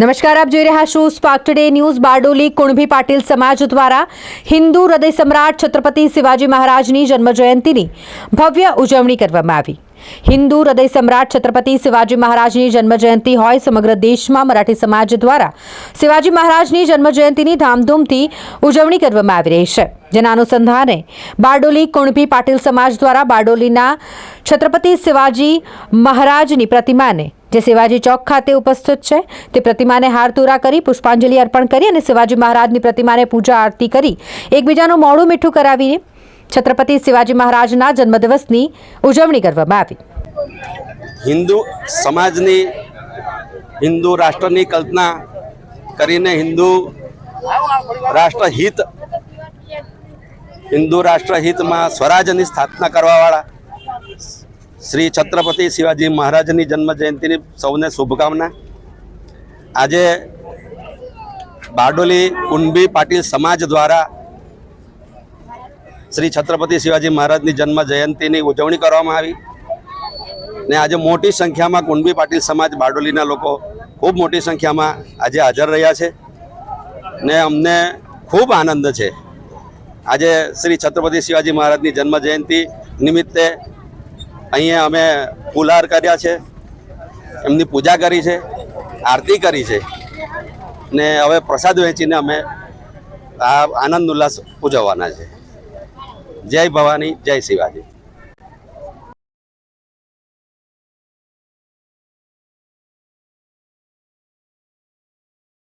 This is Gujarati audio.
નમસ્કાર, આપ જોઈ રહ્યા છો spark today news Bardoli Kunbhi Patil સમાજ દ્વારા હિન્દુ હૃદય સમ્રાટ છત્રપતિ શિવાજી મહારાજની જન્મજયંતિની ભવ્ય ઉજવણી કરવામાં આવી. હિન્દુ હૃદય સમ્રાટ છત્રપતિ શિવાજી મહારાજની જન્મજયંતિ હોય સમગ્ર દેશમાં મરાઠી સમાજ દ્વારા શિવાજી મહારાજની જન્મજયંતિની ધામધૂમથી ઉજવણી કરવામાં આવી રહી છે. જેના અનુસંધાને બારડોલી કુણભી પાટીલ સમાજ દ્વારા બારડોલીના છત્રપતિ શિવાજી મહારાજની પ્રતિમાને જે શિવાજી ચોક ખાતે ઉપસ્થિત છે. તે પ્રતિમાને હારતુરા કરી, પુષ્પાંજલિ અર્પણ કરી અને શિવાજી મહારાજની પ્રતિમાને પૂજા આરતી કરી. એકબીજાનું મોડું મીઠું કરાવીને છત્રપતિ શિવાજી મહારાજના જન્મદિવસની ઉજવણી કરવામાં આવી. હિન્દુ સમાજની, હિન્દુ રાષ્ટ્રની કલ્પના કરીને હિન્દુ રાષ્ટ્રહિત, હિન્દુ રાષ્ટ્રહિતમાં સ્વરાજની સ્થાપના કરવાવાળા શ્રી છત્રપતિ શિવાજી મહારાજની જન્મ જયંતિની સૌને શુભકામના. આજે બારડોલી કુંડબી પાટીલ સમાજ દ્વારા શ્રી છત્રપતિ શિવાજી મહારાજની જન્મ જયંતિની ઉજવણી કરવામાં આવી ને આજે મોટી સંખ્યામાં કુંડબી પાટીલ સમાજ બારડોલીના લોકો ખૂબ મોટી સંખ્યામાં આજે હાજર રહ્યા છે ને અમને ખૂબ આનંદ છે. આજે શ્રી છત્રપતિ શિવાજી મહારાજની જન્મ જયંતિ નિમિત્તે અહીંયા અમે ફૂલહાર કર્યા છે, એમની પૂજા કરી છે, આરતી કરી છે. ને હવે પ્રસાદ વહેંચીને અમે આ આનંદ ઉલ્લાસ ઉજવવાના છે. જય ભવાની, જય શિવાજી.